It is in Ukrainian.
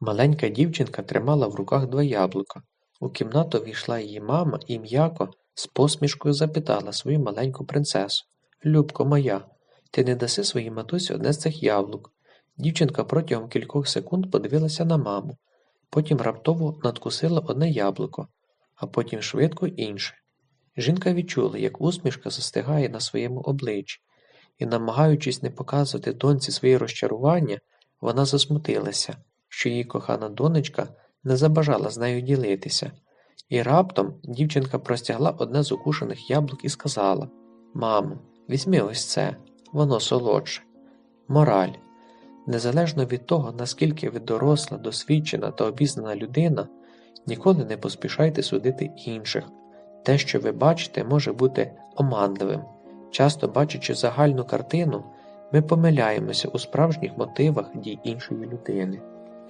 Маленька дівчинка тримала в руках два яблука. У кімнату війшла її мама і м'яко, з посмішкою запитала свою маленьку принцесу. Любко моя, ти не даси своїй матусі одне з цих яблук. Дівчинка протягом кількох секунд подивилася на маму, потім раптово надкусила одне яблуко, а потім швидко інше. Жінка відчула, як усмішка застигає на своєму обличчі, і, намагаючись не показувати доньці своє розчарування, вона засмутилася, що її кохана донечка не забажала з нею ділитися. І раптом дівчинка простягла одне з укушених яблук і сказала Мамо, візьми ось це, воно солодше. Мораль. Незалежно від того, наскільки ви доросла, досвідчена та обізнана людина, ніколи не поспішайте судити інших. Те, що ви бачите, може бути оманливим. Часто бачачи загальну картину, ми помиляємося у справжніх мотивах дій іншої людини.